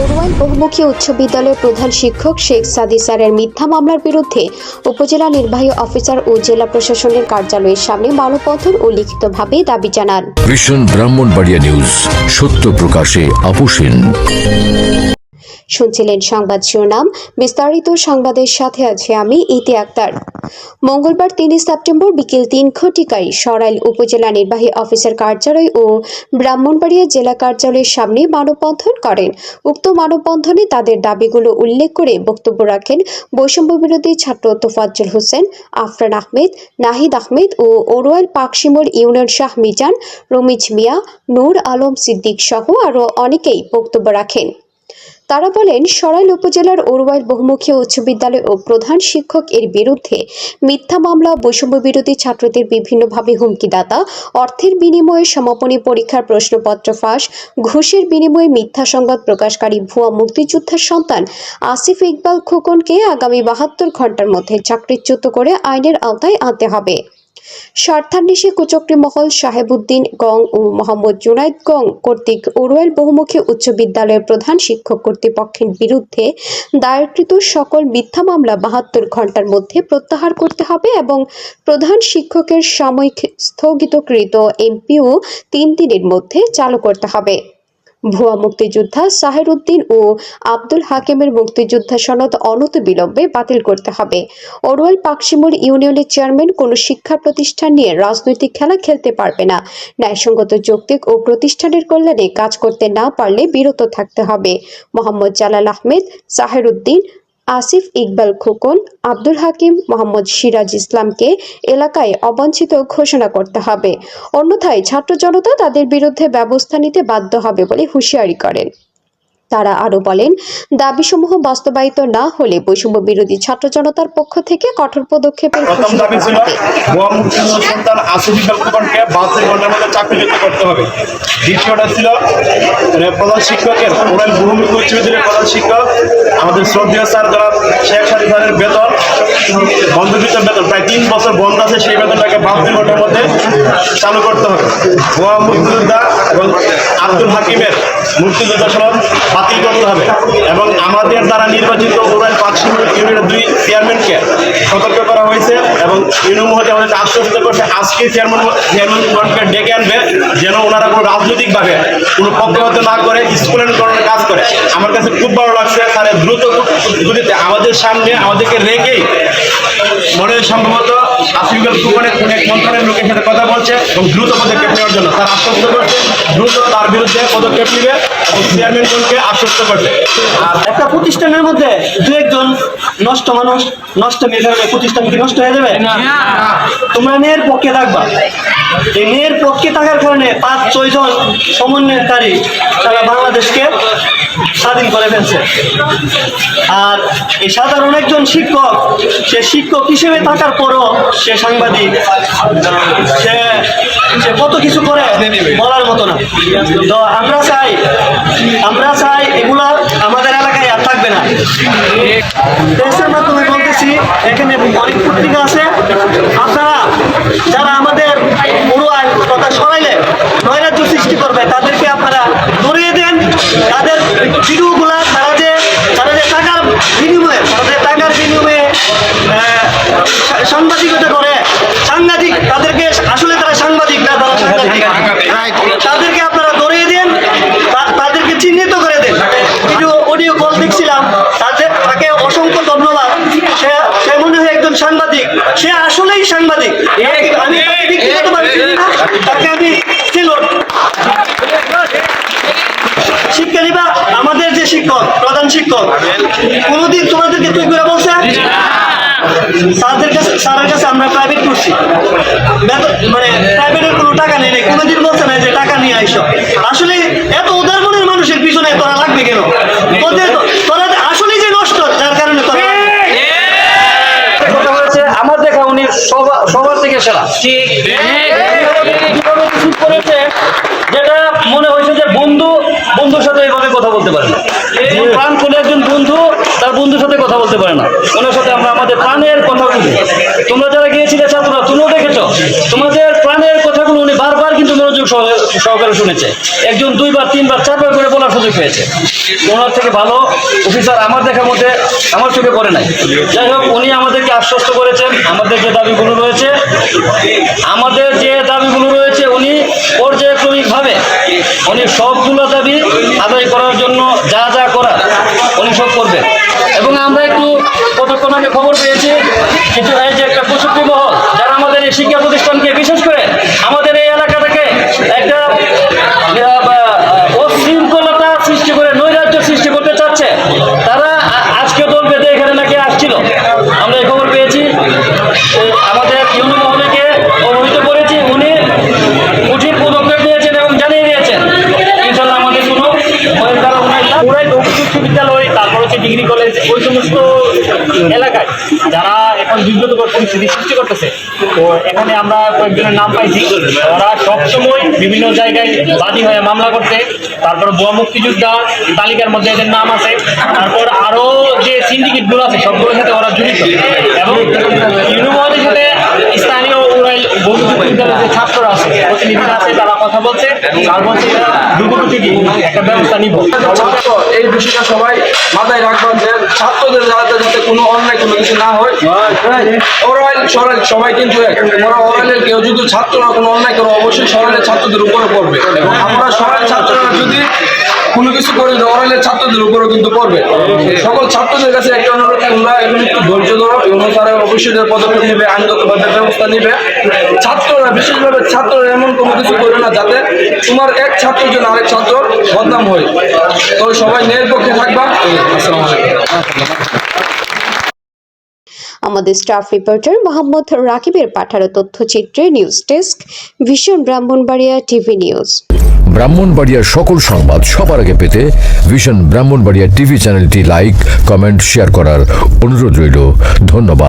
বড়ুয়াইল বহুমুখী উচ্চ বিদ্যালয়ের প্রধান শিক্ষক শেখ সাদি স্যারের মিথ্যা মামলার বিরুদ্ধে উপজেলা নির্বাহী অফিসার ও জেলা প্রশাসনের কার্যালয়ের সামনে মানববন্ধন ও লিখিতভাবে দাবি জানান। ভীষণ ব্রাহ্মণবাড়িয়া নিউজ, সত্য প্রকাশে আপোষহীন শুনছিলেন সংবাদ শিরোনাম। বিস্তারিত সংবাদের সাথে আছে আমি ইতি আক্তার। মঙ্গলবার তিন সেপ্টেম্বর বিকেল তিন ঘটিকায় সরাইল উপজেলা নির্বাহী অফিসার কার্যালয় ও ব্রাহ্মণবাড়িয়া জেলা কার্যালয়ের সামনে মানববন্ধন করেন। উক্ত মানববন্ধনে তাদের দাবিগুলো উল্লেখ করে বক্তব্য রাখেন বৈষম্য বিরোধী ছাত্র তোফাজ্জল হোসেন, আফরান আহমেদ, নাহিদ আহমেদ ও ওরওয়াল পাকশিমুর ইউনিয়ন শাহ মিজান, রমিজ মিয়া, নূর আলম সিদ্দিক সহ আরও অনেকেই বক্তব্য রাখেন। তারা বলেন, সরাইল উপজেলার ওরওয়াইল বহুমুখী উচ্চ বিদ্যালয় ও প্রধান শিক্ষক এর বিরুদ্ধে মিথ্যা মামলা, বৈষম্য বিরোধী ছাত্রদের বিভিন্নভাবে হুমকিদাতা, অর্থের বিনিময়ে সমাপনী পরীক্ষার প্রশ্নপত্র ফাঁস, ঘুষের বিনিময়ে মিথ্যা সংবাদ প্রকাশকারী ভুয়া মুক্তিযোদ্ধার সন্তান আসিফ ইকবাল খোকনকে আগামী বাহাত্তর ঘণ্টার মধ্যে চাকরিচ্যুত করে আইনের আওতায় আনতে হবে। স্বার্থান্বেষী কুচক্রী মহল সাহেবুদ্দিন গং ও মোহাম্মদ জুনাইদ গং কর্তৃক ওরওয়েল বহুমুখী উচ্চ বিদ্যালয়ের প্রধান শিক্ষক কর্তৃপক্ষের বিরুদ্ধে দায়েরকৃত সকল মিথ্যা মামলা বাহাত্তর ঘণ্টার মধ্যে প্রত্যাহার করতে হবে এবং প্রধান শিক্ষকের সাময়িক স্থগিতকৃত এমপিও তিন দিনের মধ্যে চালু করতে হবে। ভুয়া মুক্তিযোদ্ধা সাহের উদ্দিন ও আব্দুল হাকিমের মুক্তিযোদ্ধা সনদ অনত বিলম্বে বাতিল করতে হবে। অরুয়াল পাকশিমুর ইউনিয়নের চেয়ারম্যান কোনো শিক্ষা প্রতিষ্ঠান নিয়ে রাজনৈতিক খেলা খেলতে পারবে না। ন্যায়সঙ্গত যৌক্তিক ও প্রতিষ্ঠানের কল্যাণে কাজ করতে না পারলে বিরত থাকতে হবে। মোহাম্মদ জালাল আহমেদ সাহের উদ্দিন আসিফ ইকবাল খোকন, আব্দুল হাকিম মোহাম্মদ সিরাজ ইসলামকে এলাকায় অবাঞ্ছিত ঘোষণা করতে হবে। অন্যথায় ছাত্র জনতা তাদের বিরুদ্ধে ব্যবস্থা নিতে বাধ্য হবে বলে হুঁশিয়ারি করেন। তারা আরও বলেন দাবিসমূহ বাস্তবায়িত না হলে বৈষম্য বিরোধী ছাত্র জনতার পক্ষ থেকে কঠোর পদক্ষেপের দাবি করতে হবে। দ্বিতীয়টা ছিল মানে প্রধান শিক্ষকের ওরাল ভূমি উচ্চ বিদ্যালয়ের প্রধান শিক্ষক আমাদের শ্রদ্ধেয় স্যার যারা শেখ স্যারের বেতন বন্ধকৃত বেতন প্রায় তিন বছর বন্ধ আছে সেই বেতনটাকে বাহাত্তর ঘণ্টার মধ্যে চালু করতে হবে। ভুয়া মুক্তিযোদ্ধা এবং আব্দুল হাকিমের মুক্তিযোদ্ধা সনদ বাতিল করতে হবে এবং আমাদের দ্বারা নির্বাচিত ওরাল পাঁচশো ইউনিটের দুই চেয়ারম্যানকে সতর্ক করা হয়েছে এবং ইউনিয়ন মহোদয় আমাদেরকে আশ্বস্ত করছে, আজকে চেয়ারম্যান চেয়ারম্যানগণকে ডেকে আনবে যেন ওনারা কোনো রাজনৈতিকভাবে কোনো পক্ষপাত না করে স্কুলের কাজ করে। আমার কাছে খুব ভালো লাগছে তারা দ্রুত গতিতে আমাদের সামনে আমাদেরকে রেখেই মনে সম্ভবত এক মন্ত্রণের লোকের সাথে কথা বলছে এবং দ্রুত পদক্ষেপ নেওয়ার জন্য তার আশ্বস্ত করছে দ্রুত তার বিরুদ্ধে পদক্ষেপ নেবে এবং চেয়ারম্যানগণকে আশ্বস্ত করছে। আর একটা প্রতিষ্ঠানের মধ্যে দু একজন নষ্ট মানুষ নষ্ট কারণে প্রতিষ্ঠান কি নষ্ট হয়ে যাবে? তোমরা মেয়ের পক্ষে থাকবা। এই মেয়ের পক্ষে থাকার কারণে পাঁচ ছয় জন সমন্বয়কারী তারা বাংলাদেশকে স্বাধীন করে ফেলছে। আর এই সাধারণ একজন শিক্ষক সে শিক্ষক হিসেবে থাকার পরও সে সাংবাদিক, সে সে কত কিছু করে বলার মতো না। তো আমরা চাই আমরা চাই এগুলা আমাদের এলাকায় আর থাকবে না। প্রেসের মাধ্যমে বলতেছি, এখানে অনেক পত্রিকা আছে। আপনারা যারা আমাদের উড়োয়াল তথা সরাইলে নৈরাজ্য সৃষ্টি করবে, তাদেরকে আপনারা ধরিয়ে দেন। তাদের ভিডিওগুলা তারা সাংবাদিক আমি তাকে ব্যক্তিগতভাবে চিনি না, তাকে আমি আমাদের যে শিক্ষক প্রধান শিক্ষক কোনোদিন তোমাদেরকে তুই করে বলছে স্যারদের কাছে স্যারের কাছে আমরা প্রাইভেট করছি মানে প্রাইভেটের কোনো টাকা নেই নাই কোনোদিন বলছে না যে টাকা নিয়ে আইসো আসলে এত উদার মনের মানুষের পিছনে তোরা লাগবে কেন তোদের তোরা আসলে যে নষ্ট যার কারণে তোরা কথা হচ্ছে আমার দেখা উনি সবার থেকে সেরা। ঠিক। করেছে যেটা মনে হয়েছে যে বন্ধু বন্ধুর সাথে এভাবে কথা বলতে পারে না। প্রাণ খুলে একজন বন্ধু তার বন্ধুর সাথে কথা বলতে পারে না। ওনার সাথে আমরা আমাদের প্রাণের কথা বলি। তোমরা যারা গিয়েছিলে ছাত্ররা তুমিও দেখেছ? তোমাদের প্রাণের কথাগুলো উনি বারবার কিন্তু মনোযোগ সহ- সহকারে শুনেছে। একজন দুইবার তিনবার চারবার সুযোগ পেয়েছে। ওনার থেকে ভালো অফিসার আমার দেখার মধ্যে আমার চোখে পড়ে নাই। যাই হোক, উনি আমাদেরকে আশ্বস্ত করেছেন। আমাদের যে দাবিগুলো রয়েছে, আমাদের যে দাবিগুলো রয়েছে, উনি পর্যায়ক্রমিকভাবে উনি সবগুলো দাবি আদায় করার জন্য যা যা করার, উনি সব করবেন। এবং আমরা একটু কতক্ষণ আগে খবর পেয়েছি কিছু এই যে একটা মহল এখানে নাকি আসছিল? পুরাই উচ্চ বিদ্যালয় তারপর হচ্ছে ডিগ্রি কলেজ ওই সমস্ত এলাকায় যারা এখন বিব্রতকর পরিস্থিতি সৃষ্টি করতেছে, তো এখানে আমরা কয়েকজনের নাম পাইছি। ওরা সবসময় বিভিন্ন জায়গায় বাদী হয়ে মামলা করতে তারপর ভুয়া মুক্তিযোদ্ধা তালিকার মধ্যে এদের নাম আছে। তারপর আরও যে সিন্ডিকেটগুলো আছে, সবগুলোর সাথে ওরা জড়িত। এবং ইউনিভার্সিটির সাথে স্থানীয় উড়াইল বন্ধু বিদ্যালয়ের যে ছাত্ররা আছে, প্রতিনিধিরা আছে, তারা কথা বলছে। আর বলছে দুপুর থেকে একটা এই বিষয়টা সবাই মাথায় রাখবেন যে ছাত্রদের যাতে যাতে কোনো অন্যায় কোনো কিছু না হয় ওরাইল সরাইল সবাই কিন্তু কেউ যদি ছাত্ররা কোনো অন্যায় করে অবশ্যই সরাইলের ছাত্রদের উপরে পড়বে এবং আমরা সরাইল ছাত্ররা যদি কোনো কিছু করি না ছাত্রদের উপরেও কিন্তু পড়বে সকল ছাত্রদের কাছে একটা অনুরোধ তোমরা এখন একটু ধৈর্য ধরো এবং তারা অবশ্যই পদক্ষেপ নেবে আইনগতভাবে ব্যবস্থা নেবে ছাত্ররা বিশেষভাবে ছাত্ররা এমন কোনো কিছু করে না যাতে তোমার এক ছাত্রের জন্য আরেক ছাত্র বদনাম হয়। তো সবাই ন্যায়ের পক্ষে থাকবা। আসসালামু আলাইকুম। আমাদের স্টাফ রিপোর্টার মোহাম্মদ রাকিবের পাঠানো তথ্যচিত্রে নিউজ ডেস্ক ভীষণ ব্রাহ্মণবাড়িয়া টিভি নিউজ। ব্রাহ্মণবাড়িয়ার সকল সংবাদ সবার আগে পেতে ভীষণ ব্রাহ্মণবাড়িয়া টিভি চ্যানেলটি লাইক কমেন্ট শেয়ার করার অনুরোধ রইল। ধন্যবাদ।